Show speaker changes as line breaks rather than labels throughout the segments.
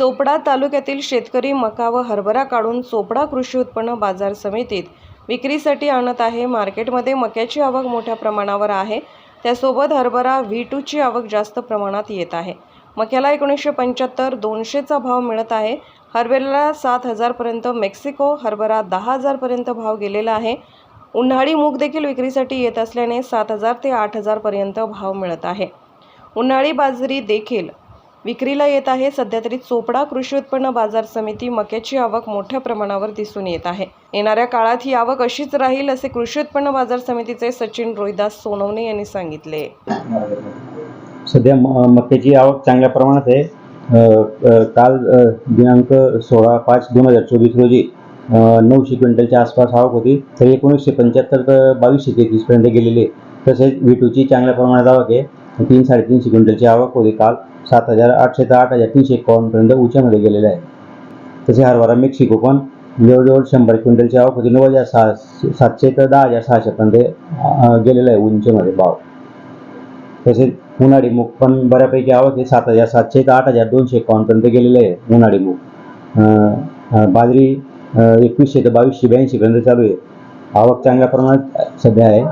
चोपडा तालुक्यातील शेतकरी मका व हरभरा काढून चोपडा कृषी उत्पन्न बाजार समितीत विक्रीसाठी आणत आहे. मार्केटमध्ये मक्याची आवक मोठ्या प्रमाणावर आहे. त्यासोबत हरभरा व्ही टूची आवक जास्त प्रमाणात येत आहे. मक्याला एकोणीसशे पंच्याहत्तर दोनशेचा भाव मिळत आहे. हरभऱ्याला सात हजारपर्यंत मेक्सिको हरभरा दहा हजारपर्यंत भाव गेलेला आहे. उन्हाळी मूग देखील विक्रीसाठी येत असल्याने सात हजार ते आठ हजारपर्यंत भाव मिळत आहे. उन्हाळी बाजरी देखील विक्रीला येत आहे. सध्या तरी चोपडा कृषी उत्पन्न बाजार समिती मक्याची आवक मोठ्या प्रमाणावर दिसून येत आहे. येणाऱ्या काळात ही आवक अशीच राहील असे कृषी उत्पन्न बाजार समितीचे सचिन रोहिदास सोनवणे यांनी सांगितले.
सध्या म- मक्याची आवक चांगल्या प्रमाणात आहे. काल दिनांक सोळा पाच दोन हजार चोवीस रोजी नऊशे क्विंटलच्या आसपास आवक होती. तर एकोणीसशे पंच्याहत्तर तर बावीसशे तेहतीसपर्यंत गेलेली आहे. तसेच विटूची चांगल्या प्रमाणात आवक आहे. तीन साडेतीनशे क्विंटलची आवक होती काल. सात हजार आठशे ते आठ हजार तीनशे एकावन्नपर्यंत उच्यामध्ये गेलेलं आहे. तसे हरभरा मेक्सिको पण जवळजवळ शंभर क्विंटलची आवक होती नऊ हजार सहा सातशे ते दहा हजार सहाशेपर्यंत गेलेलं आहे उंचीमध्ये भाव. तसेच उन्हाळी मूग पण बऱ्यापैकी आवक आहे. सात हजार सातशे ते आठ हजार दोनशे एकावन्नपर्यंत गेलेले आहे उन्हाळी मूग. बाजरी एकवीसशे ते बावीसशे ब्याऐंशीपर्यंत चालू आहे. आवक चांगल्या प्रमाणात सध्या आहे.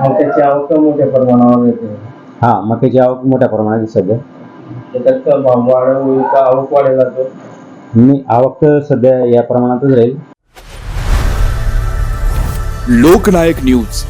मक्याची आवक मोठ्या प्रमाणावर येते.
हां मक्याची आवक मोठ्या प्रमाणात सध्या.
त्याच्यात भाव वाढ होईल का आवक वाढेल जातो
आणि आवक तर सध्या या प्रमाणातच राहील.
लोकनायक न्यूज.